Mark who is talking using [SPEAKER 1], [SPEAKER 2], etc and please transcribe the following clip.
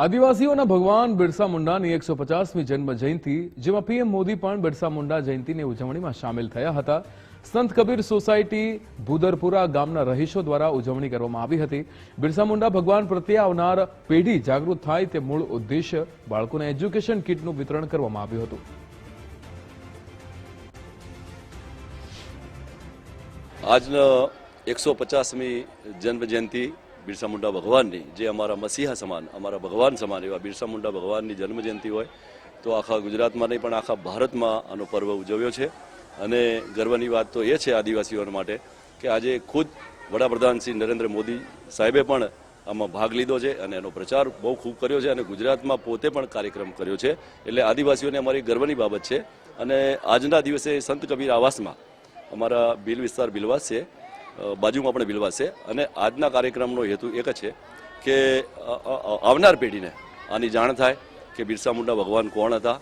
[SPEAKER 1] આદિવાસીઓના ભગવાન બિરસા મુંડાની એકસો પચાસમી જન્મ જયંતિ જેમાં પીએમ મોદી પણ બિરસા મુંડા જયંતિની ઉજવણીમાં સામેલ થયા હતા. સંત કબીર સોસાયટી, ભૂદરપુરા ગામના રહીશો દ્વારા ઉજવણી કરવામાં આવી હતી. બિરસા મુંડા ભગવાન પ્રત્યે આવનાર પેઢી જાગૃત થાય તે મૂળ ઉદ્દેશ્ય બાળકોને એજ્યુકેશન કિટનું વિતરણ કરવામાં આવ્યું હતું.
[SPEAKER 2] આજના એકસો પચાસમી જન્મ જયંતિ બિરસા મુંડા ભગવાનની, જે અમારા મસીહા સમાન, અમારા ભગવાન સમાન એવા બિરસા મુંડા ભગવાનની જન્મ જયંતિ હોય, તો આખા ગુજરાતમાં નહીં, પણ આખા ભારતમાં આનો પર્વ ઉજવ્યો છે. અને ગર્વની વાત તો એ છે આદિવાસીઓ માટે કે આજે ખુદ વડાપ્રધાન શ્રી નરેન્દ્ર મોદી સાહેબે પણ આમાં ભાગ લીધો છે અને એનો પ્રચાર બહુ ખૂબ કર્યો છે અને ગુજરાતમાં પોતે પણ કાર્યક્રમ કર્યો છે. એટલે આદિવાસીઓને અમારી ગર્વની બાબત છે. અને આજના દિવસે સંત કબીર આવાસમાં અમારા બિલ વિસ્તાર બિલવાસ છે. બાજુમાં પણ બિલવાશે અને આજના કાર્યક્રમનો હેતુ એક છે કે આવનાર પેઢીને આની જાણ થાય કે બિરસા મુંડા ભગવાન કોણ હતા